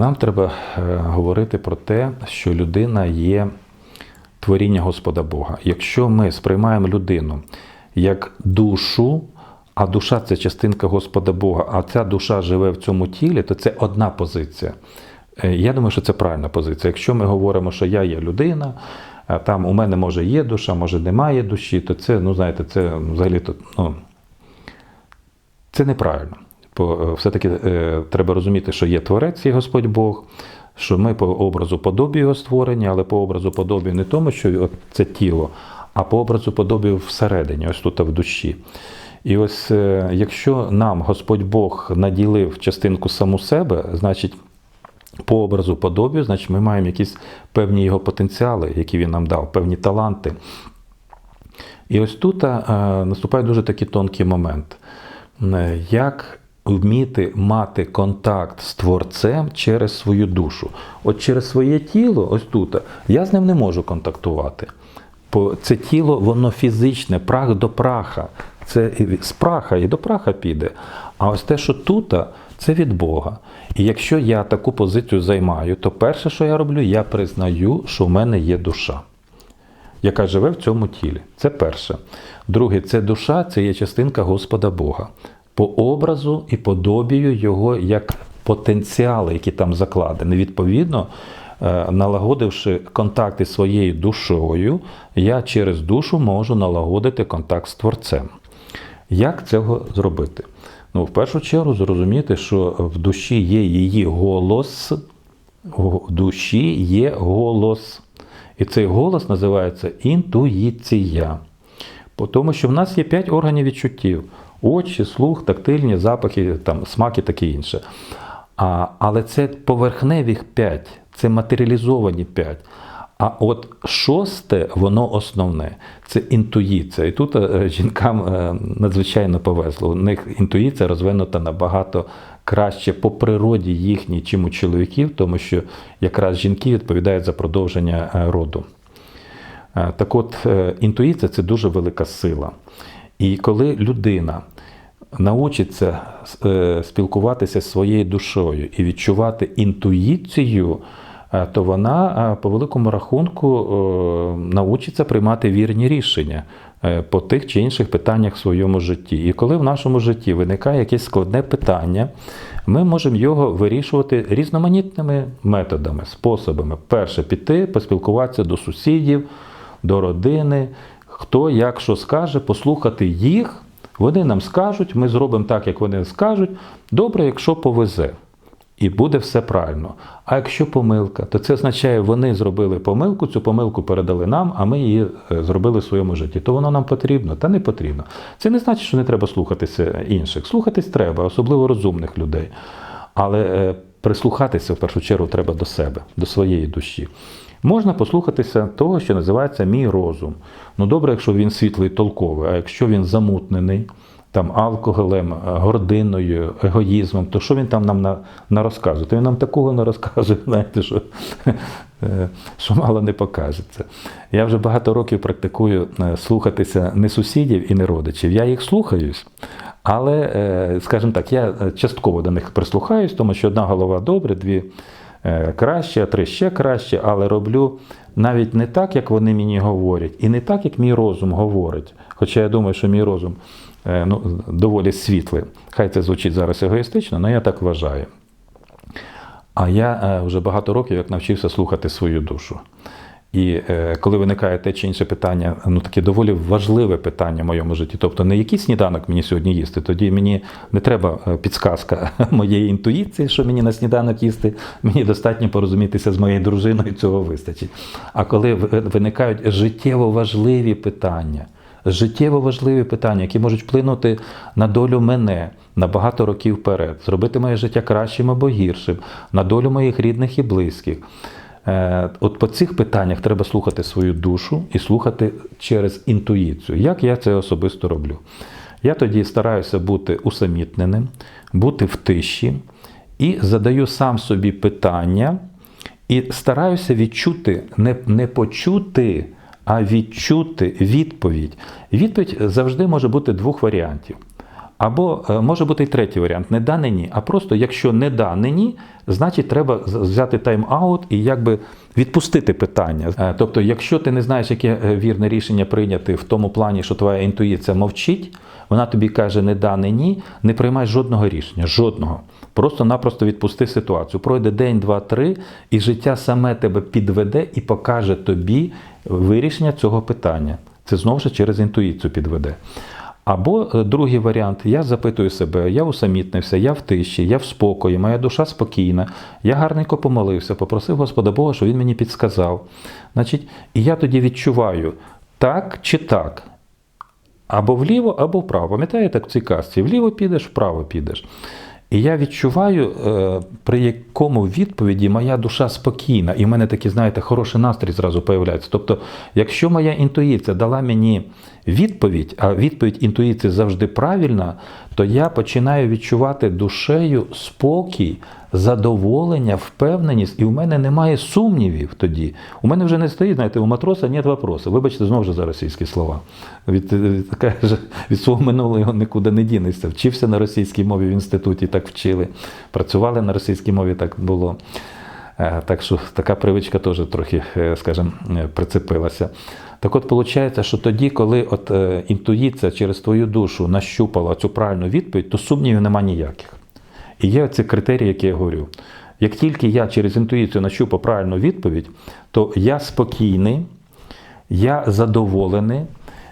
Нам треба е, говорити про те, що людина є творіння Господа Бога. Якщо ми сприймаємо людину як душу, а душа це частинка Господа Бога, а ця душа живе в цьому тілі, то це одна позиція. Е, Я думаю, що це правильна позиція. Якщо ми говоримо, що я є людина, там у мене може є душа, може немає душі, то це, ну знаєте, це взагалі то, ну, це неправильно. Бо е, все-таки е, треба розуміти, що є Творець, є Господь Бог, що ми по образу подобі його створені, але по образу подобі не тому, що це тіло, а по образу подобі всередині, ось тут в душі. І ось е, якщо нам Господь Бог наділив частинку саму себе, значить. По образу подобію, значить, ми маємо якісь певні його потенціали, які він нам дав, певні таланти. І ось тут е, наступає дуже такий тонкий момент. Як вміти мати контакт з творцем через свою душу? От через своє тіло, ось тут, я з ним не можу контактувати. Бо це тіло, воно фізичне, прах до праха. Це з праха і до праха піде. А ось те, що тут, це від Бога. І якщо я таку позицію займаю, то перше, що я роблю, я признаю, що в мене є душа, яка живе в цьому тілі. Це перше. Друге, це душа, це є частинка Господа Бога. По образу і подобію його як потенціали, які там закладені. Відповідно, е, налагодивши контакти своєю душою, я через душу можу налагодити контакт з Творцем. Як цього зробити? Ну, в першу чергу, зрозуміти, що в душі є її голос, в душі є голос. І цей голос називається інтуїція. Тому що в нас є п'ять органів відчуттів: очі, слух, тактильні, запахи, там, смаки таке інше. А, але це поверхневих п'ять, це матеріалізовані п'ять. А от шосте, воно основне це інтуїція. І тут е, жінкам е, надзвичайно повезло. У них інтуїція розвинута набагато краще по природі їхній, чим у чоловіків, тому що якраз жінки відповідають за продовження е, роду. Так от, інтуїція це дуже велика сила. І коли людина научиться е, спілкуватися зі своєю душою і відчувати інтуїцію, е, то вона е, по великому рахунку научиться приймати вірні рішення по тих чи інших питаннях в своєму житті. І коли в нашому житті виникає якесь складне питання, ми можемо його вирішувати різноманітними методами, способами. Перше, піти, поспілкуватися до сусідів, до родини, хто як що скаже, послухати їх. Вони нам скажуть, ми зробимо так, як вони скажуть. Добре, якщо повезе. І буде все правильно. А якщо помилка, то це означає, вони зробили помилку, цю помилку передали нам, а ми її е, зробили в своєму житті. То воно нам потрібно, та не потрібно. Це не значить, що не треба слухатися інших. Слухатись треба, особливо розумних людей. Але е, прислухатися в першу чергу треба до себе, до своєї душі. Можна послухатися того, що називається мій розум. Ну добре, якщо він світлий толковий, а якщо він замутнений, там алкоголем, гординою, егоїзмом, то що він там нам на, на розказує? То він нам такого не розказує, знаєте, що, е, що мало не покажеться. Я вже багато років практикую е, слухатися не сусідів і не родичів. Я їх слухаюсь, але, е, скажімо так, я частково до них прислухаюсь, тому що одна голова добре, дві краще, а три ще краще, але роблю навіть не так, як вони мені говорять, і не так, як мій розум говорить. Хоча я думаю, що мій розум ну, доволі світлий. Хай це звучить зараз егоїстично, але я так вважаю. А я вже багато років як навчився слухати свою душу. І е, коли виникає те чи інше питання, ну таке доволі важливе питання в моєму житті. Тобто, не який сніданок мені сьогодні їсти, тоді мені не треба підсказка моєї інтуїції, що мені на сніданок їсти, мені достатньо порозумітися з моєю дружиною, цього вистачить. А коли виникають життєво важливі питання, життєво важливі питання, які можуть вплинути на долю мене на багато років вперед, зробити моє життя кращим або гіршим, на долю моїх рідних і близьких. От по цих питаннях треба слухати свою душу і слухати через інтуїцію. Як я це особисто роблю? Я тоді стараюся бути усамітненим, бути в тиші і задаю сам собі питання, і стараюся відчути, не, не почути, а відчути відповідь. Відповідь завжди може бути двох варіантів. Або е, може бути і третій варіант не да, не ні. А просто якщо не да, не ні, значить треба взяти тайм-аут і якби відпустити питання. Е, Тобто, якщо ти не знаєш, яке е, вірне рішення прийняти в тому плані, що твоя інтуїція мовчить, вона тобі каже не да, не ні, не приймай жодного рішення, жодного. Просто-напросто відпусти ситуацію. Пройде день, два, три, і життя саме тебе підведе і покаже тобі вирішення цього питання. Це знову ж через інтуїцію підведе. Або е, другий варіант, я запитую себе, я усамітнився, я в тиші, я в спокої, моя душа спокійна, я гарненько помолився, попросив Господа Бога, щоб він мені підсказав. Значить, і я тоді відчуваю, так чи так. Або вліво, або вправо. Пам'ятаєте, в цій казці? Вліво підеш, вправо підеш. І я відчуваю, е, при якому відповіді моя душа спокійна, і в мене такий, знаєте, хороший настрій зразу появляється. Тобто, якщо моя інтуїція дала мені відповідь, а відповідь інтуїції завжди правильна, то я починаю відчувати душею спокій, задоволення, впевненість, і в мене немає сумнівів тоді. У мене вже не стоїть, знаєте, у матроса нет вопросу. Вибачте, знову ж за російські слова. Від, така ж- від свого минулого нікуди не дінешся. Вчився на російській мові в інституті, так вчили. Працювали на російській мові, так було. Е, Так що така привичка теж трохи, е, скажімо, е, прицепилася. Так от виходить, що тоді, коли от інтуїція через твою душу нащупала цю правильну відповідь, то сумнівів нема ніяких. І є ці критерії, які я говорю. Як тільки я через інтуїцію нащупав правильну відповідь, то я спокійний, я задоволений,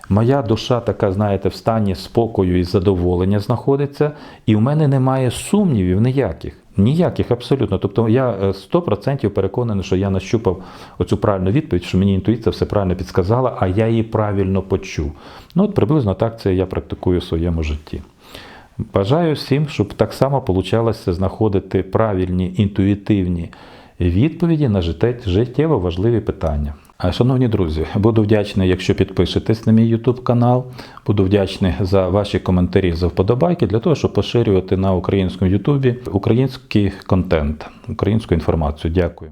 моя душа така, знаєте, в стані спокою і задоволення знаходиться, і в мене немає сумнівів ніяких. Ніяких абсолютно. Тобто я е, 100% переконаний, що я нащупав оцю правильну відповідь, що мені інтуїція все правильно підсказала, а я її правильно почув. Ну, от приблизно так це я практикую в своєму житті. Бажаю всім, щоб так само получалося знаходити правильні інтуїтивні відповіді на життєво важливі питання. Шановні друзі, буду вдячний, якщо підпишетесь на мій YouTube канал. Буду вдячний за ваші коментарі, за вподобайки для того, щоб поширювати на українському YouTube український контент, українську інформацію. Дякую.